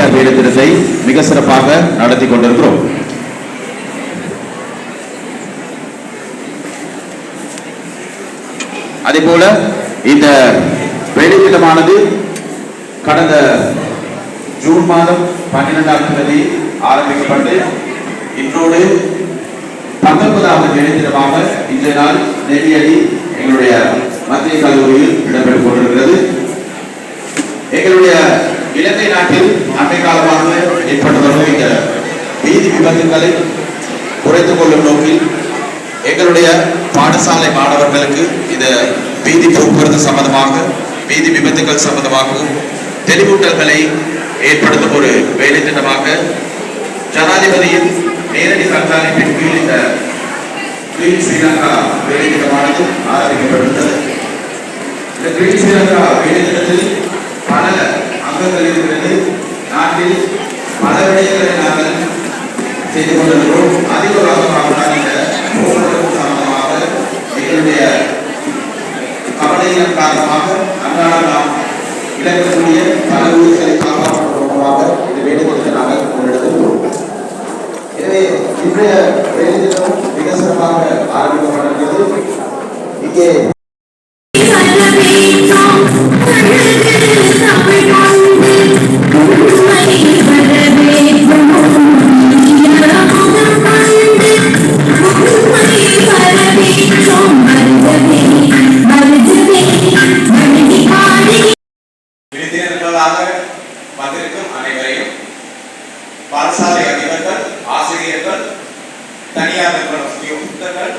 Care வேலை தினத்தை மிக சிறப்பாக நடத்தி கொண்டிருக்கிறோம். அதே போல இந்த வேலை திட்டமானது கடந்த ஜூன் மாதம் பன்னிரெண்டாம் தேதி ஆரம்பிக்கப்பட்டு இன்றோடு பத்தொன்பதாவது வேலை திட்டமாக இன்றைய நாள் நெல்லியடி எங்களுடைய மத்திய கல்லூரியில் இடம்பெற்றுக் கொண்டிருக்கிறது. எங்களுடைய இலங்கை நாட்டில் அண்மை காலமாக ஏற்பட்டு வரும் இந்த வீதி விபத்துகளை குறைத்துக் கொள்ளும் நோக்கில் எங்களுடைய பாடசாலை மாணவர்களுக்கு இந்த வீதி போக்குவரத்து சம்பந்தமாக வீதி விபத்துகள் சம்பந்தமாகவும் தெளிவூட்டல்களை ஏற்படுத்தும் ஒரு வேலை திட்டமாக ஜனாதிபதியின் நேரடி கண்காணிப்பின் கீழ் இந்த கிரீன் ஸ்ரீலங்கா வேலை திட்டமானது ஆரம்பிக்கப்பட்டுள்ளது இந்த கிரீன் ஸ்ரீலங்கா வேலை திட்டத்தில் பல அங்கங்கள் இருக்கிறது நாட்டில் பல விடயங்களை நாங்கள் செய்து கொண்டிருக்கிறோம். அதிக ஒரு அங்கமாக இந்த போக்குவரத்து சம்பந்தமாக எங்களுடைய கவலையின் காரணமாக அன்றாடம் நாம் இழக்கக்கூடிய பல உயிர்களை காப்பாற்றுவதற்காக இந்த வேண்டுகோளுக்கு நாங்கள் முன்னெடுத்திருக்கிறோம் எனவே இன்றைய வேலை திட்டம் மிக சிறப்பாக ஆரம்பிக்கப்பட்டிருக்கிறது. இங்கே Thank you. மாணவர்களையும் பாடசாலை அதிபர்கள் ஆசிரியர்கள் தனியார் நிறுவன உத்தியோகத்தர்கள்